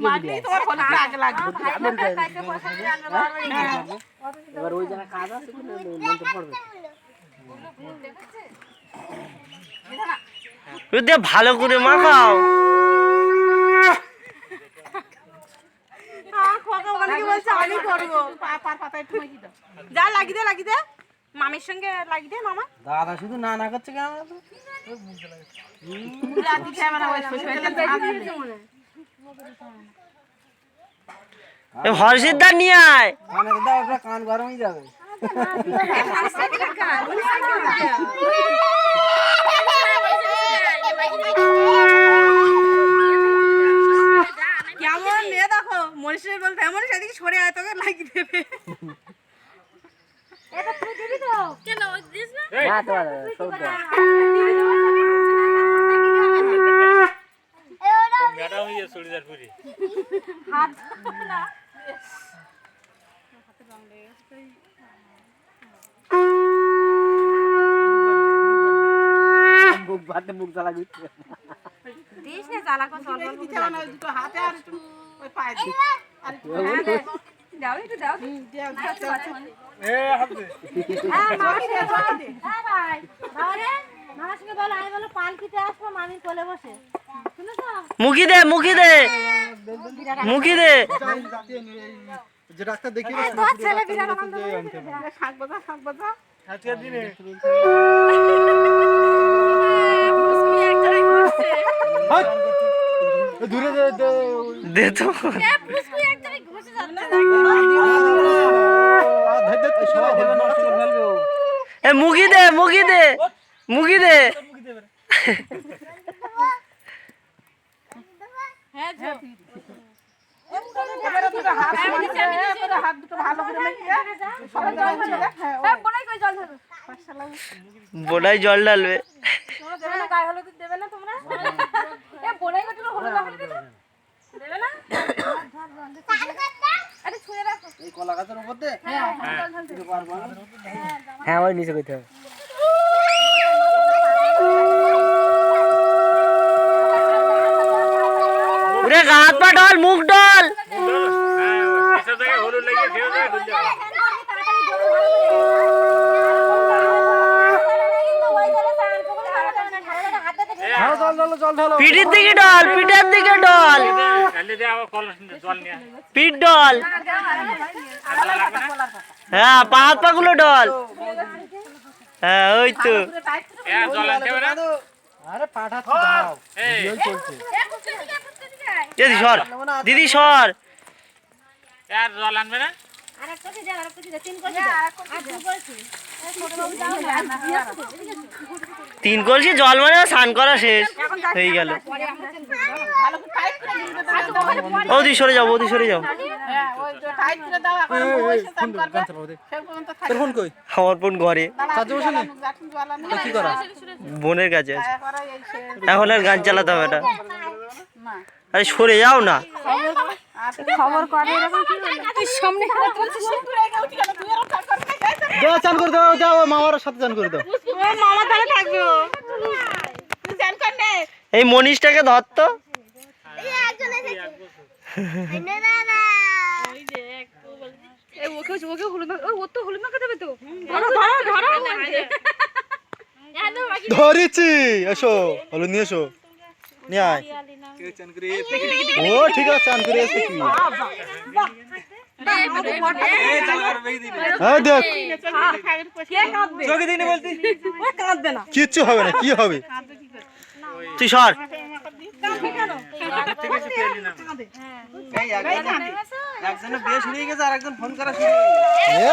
মাখলেই তোমার হলুদটা আগে লাগবে। হ্যাঁ। এবার ওই জায়গায় কাজ আছে পড়বে। ভালো করে মাখাও আমি করব পা পার পাতা একটু মাখি দাও যা লাগি দে লাগি দে। মামির সঙ্গে লাগি দে মামা। দাদা শুধু না না করছে কেন? রাতি খাবে না ওই সরষের তেলে ঝাঁস দিলে। এ হরসিদ্দার নিয়ে আয়। কানে তো দাও একটা কান গরম হয়ে যাবে। কেমন মেয়ে দেখো? মনীষের বলতে এমন সেদিকে সরে আয় তোকে লাগি দেবে। এটা তুই দিবি তো? কেন দিস না? না তো সব দাও মুখ ভাতে মুখ জ্বালা দিচ্ছে দিস না জ্বালা কর অল্প অল্প দিতে না, দুটো হাতে আর একটু ওই পায়ে দিই। আর একটু দাও একটু হ্যাঁ। দে। হ্যাঁ ভাই বাবারে মামার বলো আমি বলো পালকিতে আসব মামির কোলে বসে। মুখি দে মুখি দে। মুখি দে। যে ডাক্তার দেখিয়ে ছেলে বিরাট আনন্দ শাক বাজা শাক বাজা আজকের দিনে দূরে দে দে দে তো ধর দে। এ মুখি দে মুখি দে ঢেলে, হ্যাঁ, বোনাই জল ঢালবে। তোমরা না গায়ে হলুদ দেবে না তোমরা? বোনাই কত হলুদ মাখাতে দেবে দেবে না আরে ছুঁয়ে রাখো এই কলা গাছের উপর দে জল ঢাল দিতে পারব না হ্যাঁ ওই নিচে কইতে হবে ওরে হাত পা ডল মুখ ডল ঢালো জল ঢালো জল ঢালো পিঠের দিকে ডল পিঠের পিঠ ডল হ্যাঁ পা হাত পা গুলো ডল। হ্যাঁ ওই তো। আরে পাঠা তো দাও ভিডিও চলছে। দিদি সর। দিদি সর। দিয়ে আরেকটা দিয়ে তিন কলসি জল মানে স্নান করা শেষ হয়ে গেল। ভালো করে টাইট করে দিতে হবে। বৌদি সরে যাও বৌদি সরে যাও। হ্যাঁ, আমার বোন ঘরে। বোনের কাছে আছে। এখন আর গান চালাতে হবে না। আরে সরে যাও না। খবর করে সামনে দাও চান করে দাও যাও মামার সাথে চান করে দাও। মামা তাহলে থাকবে ও। তুই চান কর নে। এই মনীষটাকে ধরতো এ, ওকে ওকে হলুদ মাখা- ও, তো হলুদ মাখা দেবে তো? ধরো ধরো ধরো ধরেছি। এসো হলো নিয়ে এসো। নিয়ে আয়। ও ঠিক আছে চান করে এসে কি কিচ্ছু হবে না কি হবে? তুই সর।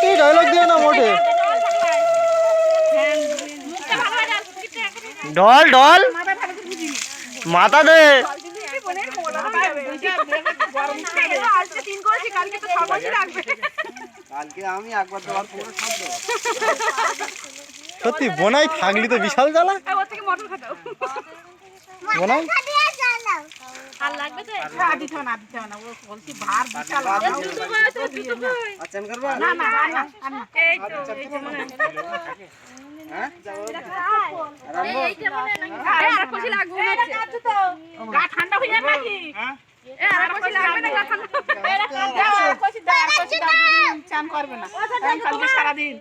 তুই ডায়লগ দিয়ে না মোটে। ঢল ঢল মাথা দে। আজকে তিন করেছি কালকে তো ছ বছর লাগবে কালকে আমি একবার দেওয়ার পরে সব সত্যি বোনাই থাকলি তো বিশাল জ্বালা। ওর থেকে মটন খাটাও বোনাই? আর লাগবে তো? আর দিতে না দিতে না ও বলছি ভার বিশাল দুটো বয় তো দুটো বয় আচ্ছান করবা না না না না। এই তো এই তো মনে হ্যাঁ। এইটা মনে নাকি? এই আর খুশি লাগবে মনে হচ্ছে গা ঠান্ডা হয়ে যাবে নাকি এই আর খুশি লাগবে না গা ঠান্ডা দাও, আর কষি দাও, আর কষি দাও, দুদিন চান করবে না কালকে সারাদিন।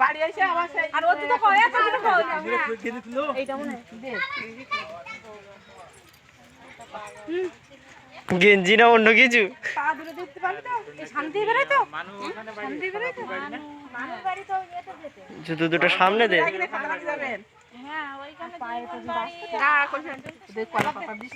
বাড়ি এসে আবার আর ও তো কয় আছে তো কয় এইটা মনে গেঞ্জি না অন্য কিছু? পা দূরে দেখতে পারবি তো? শান্তি বেরোয় তো? শান্তি বেরোয় তো? মানুষ বাড়ি তো ইয়েতে যেতে। জুতো দুটো সামনে দে। হ্যাঁ ওইখানে পায়ে তো হ্যাঁ খুশি ওদের কলা পাতা দিস